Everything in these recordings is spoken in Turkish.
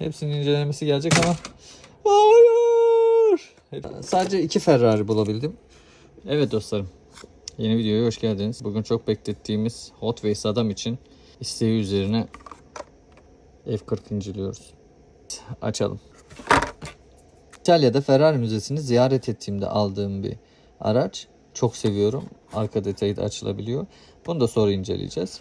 Hepsinin incelemesi gelecek ama hayır. Sadece iki Ferrari bulabildim. Evet dostlarım. Yeni videoya hoş geldiniz. Bugün çok beklettiğimiz Hot Wheels adam için isteği üzerine F40 inceliyoruz. Açalım. İtalya'da Ferrari Müzesi'ni ziyaret ettiğimde aldığım bir araç. Çok seviyorum. Arka detayı da açılabiliyor. Bunu da sonra inceleyeceğiz.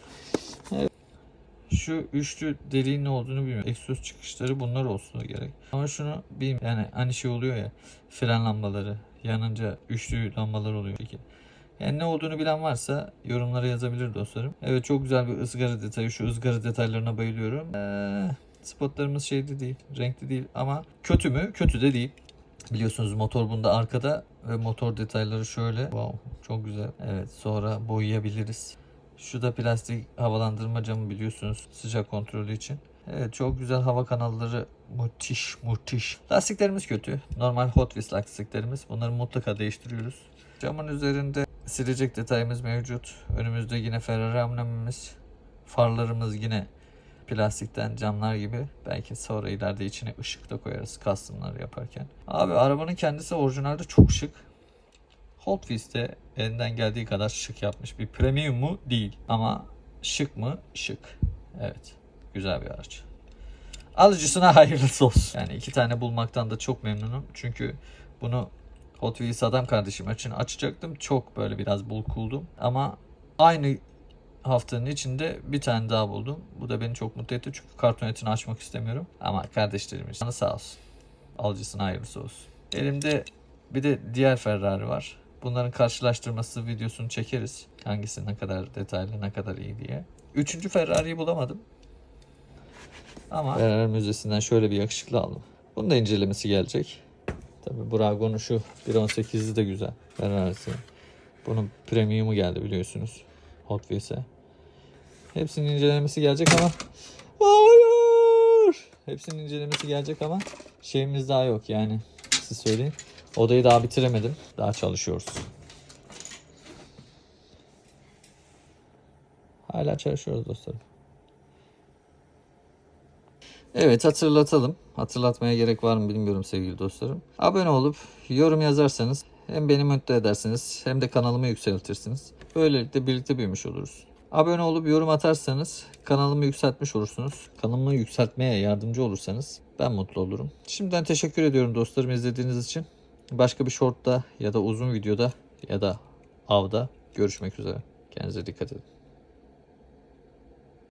Şu üçlü deliğin ne olduğunu bilmiyorum. Egzoz çıkışları bunlar olsun gerek. Ama şunu bilmiyorum. Yani hani şey oluyor ya. Fren lambaları. Yanınca üçlü lambalar oluyor. Peki. Yani ne olduğunu bilen varsa yorumlara yazabilir dostlarım. Evet çok güzel bir ızgara detayı. Şu ızgara detaylarına bayılıyorum. Ee, spotlarımız şeyde değil. Renkli değil ama kötü mü? Kötü de değil. Biliyorsunuz motor bunda arkada ve motor detayları şöyle. Wow çok güzel. Evet sonra boyayabiliriz. Şu da plastik havalandırma camı biliyorsunuz sıcak kontrolü için. Evet çok güzel hava kanalları müthiş müthiş. Lastiklerimiz kötü. Normal Hot Wheels lastiklerimiz. Bunları mutlaka değiştiriyoruz. Camın üzerinde silecek detayımız mevcut. Önümüzde yine Ferrari amblemimiz. Farlarımız yine plastikten camlar gibi. Belki sonra ileride içine ışık da koyarız custom'lar yaparken. Abi arabanın kendisi orijinalde çok şık. Hot Wheels'te elinden geldiği kadar şık yapmış. Bir premium mu? Değil. Ama şık mı? Şık. Evet. Güzel bir araç. Alıcısına hayırlısı olsun. Yani iki tane bulmaktan da çok memnunum. Çünkü bunu Hot Wheels adam kardeşim için açacaktım. Çok böyle biraz bulkuldum. Ama aynı haftanın içinde bir tane daha buldum. Bu da beni çok mutlu etti. Çünkü kartonetini açmak istemiyorum. Ama kardeşlerim için sağ olsun. Alıcısına hayırlısı olsun. Elimde bir de diğer Ferrari var. Bunların karşılaştırması videosunu çekeriz. Hangisi ne kadar detaylı, ne kadar iyi diye. Üçüncü Ferrari'yi bulamadım. Ama Ferrari Müzesi'nden şöyle bir yakışıklı aldım. Bunun da incelemesi gelecek. Tabi Brago'nun şu 1.18'i de güzel. Ferrari'si. Bunun premium'u geldi biliyorsunuz. Hot Wheels'e. Hepsinin incelemesi gelecek ama hayır. Hepsinin incelemesi gelecek ama şeyimiz daha yok yani. Siz söyleyin. Odayı daha bitiremedim. Daha çalışıyoruz. Hala çalışıyoruz dostlarım. Evet hatırlatalım. Hatırlatmaya gerek var mı bilmiyorum sevgili dostlarım. Abone olup yorum yazarsanız hem beni mutlu edersiniz hem de kanalımı yükseltirsiniz. Böylelikle birlikte büyümüş oluruz. Abone olup yorum atarsanız kanalımı yükseltmiş olursunuz. Kanalımı yükseltmeye yardımcı olursanız ben mutlu olurum. Şimdiden teşekkür ediyorum dostlarım izlediğiniz için. Başka bir shortta ya da uzun videoda ya da avda görüşmek üzere. Kendinize dikkat edin.